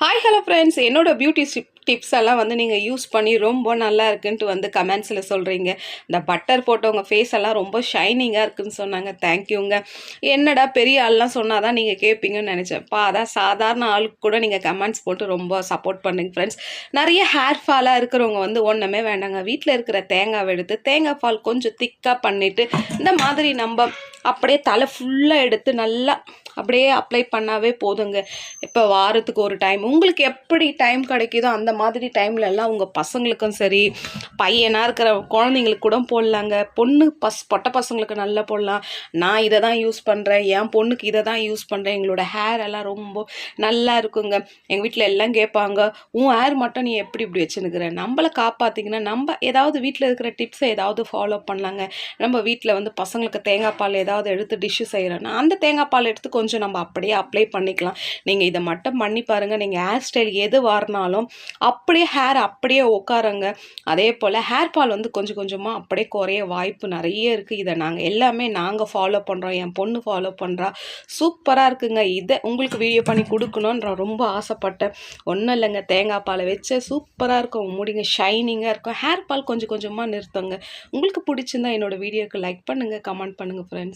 Hi hello friends என்னோட beauty tips எல்லாம் வந்து நீங்கள் யூஸ் பண்ணி ரொம்ப நல்லா இருக்குன்ட்டு வந்து கமெண்ட்ஸில் சொல்கிறீங்க இந்த பட்டர் போட்டு உங்கள் ஃபேஸ் எல்லாம் ரொம்ப ஷைனிங்காக இருக்குன்னு சொன்னாங்க. தேங்க்யூங்க என்னடா பெரிய ஆள்லாம் சொன்னால் தான் நீங்கள் கேட்பீங்கன்னு நினச்சேன். பா அதான் சாதாரண ஆளுக்கு கூட நீங்கள் கமெண்ட்ஸ் போட்டு ரொம்ப சப்போர்ட் பண்ணுங்க ஃப்ரெண்ட்ஸ் நிறைய ஹேர் ஃபாலாக இருக்கிறவங்க வந்து ஒன்றுமே வேண்டாங்க. வீட்டில் இருக்கிற தேங்காவை எடுத்து தேங்காய் ஃபால் கொஞ்சம் திக்காக பண்ணிவிட்டு இந்த மாதிரி நம்ம அப்படியே தலை ஃபுல்லாக எடுத்து நல்லா அப்படியே அப்ளை பண்ணாவே போதுங்க. இப்போ வாரத்துக்கு ஒரு டைம் உங்களுக்கு எப்படி டைம் கிடைக்குதோ அந்த மாதிரி டைம்ல எல்லாம் உங்கள் பசங்களுக்கும் சரி பையனாக இருக்கிற குழந்தைங்களுக்கு கூட போடலாங்க. பொண்ணு பஸ் பொட்டை பசங்களுக்கு நல்லா போடலாம். நான் இதை தான் யூஸ் பண்ணுறேன் என் பொண்ணுக்கு இதை தான் யூஸ் பண்ணுறேன் எங்களோட ஹேர் எல்லாம் ரொம்ப நல்லா இருக்குங்க. எங்கள் வீட்டில் எல்லாம் கேட்பாங்க உன் ஹேர் மட்டும் நீ எப்படி இப்படி வச்சுருக்கிற நம்மளை காப்பாற்றிங்கன்னா நம்ம ஏதாவது வீட்டில் இருக்கிற டிப்ஸை ஏதாவது ஃபாலோ பண்ணலாங்க. நம்ம வீட்டில் வந்து பசங்களுக்கு தேங்காய் பால் ஏதாவது எடுத்து டிஷ்ஷு செய்கிறேன்னா அந்த தேங்காய் பால் எடுத்து கொஞ்சம் நம்ம அப்படியே அப்ளை பண்ணிக்கலாம். நீங்கள் இதை மட்டும் பண்ணி பாருங்கள் நீங்கள் ஹேர் ஸ்டைல் எது வாரினாலும் அப்படியே ஹேர் அப்படியே உட்காருங்க. அதே போல் ஹேர் ஃபால் வந்து கொஞ்சம் கொஞ்சமாக அப்படியே குறைய வாய்ப்பு நிறைய இருக்குது இதை நாங்கள் எல்லாமே நாங்கள் ஃபாலோ பண்ணுறோம் என் பொண்ணு ஃபாலோ பண்ணுறா சூப்பராக இருக்குங்க. இதை உங்களுக்கு வீடியோ பண்ணி கொடுக்கணுன்ற ரொம்ப ஆசைப்பட்டேன். ஒன்றும் இல்லைங்க. தேங்காய் பாலை வச்சு சூப்பராக இருக்கும். முடிங்க. ஷைனிங்காக இருக்கும். ஹேர் ஃபால் கொஞ்சம் கொஞ்சமாக நிறுத்துங்க. உங்களுக்கு பிடிச்சிருந்தா என்னோடய வீடியோக்கு லைக் பண்ணுங்கள் கமெண்ட் பண்ணுங்கள் ஃப்ரெண்ட்ஸ்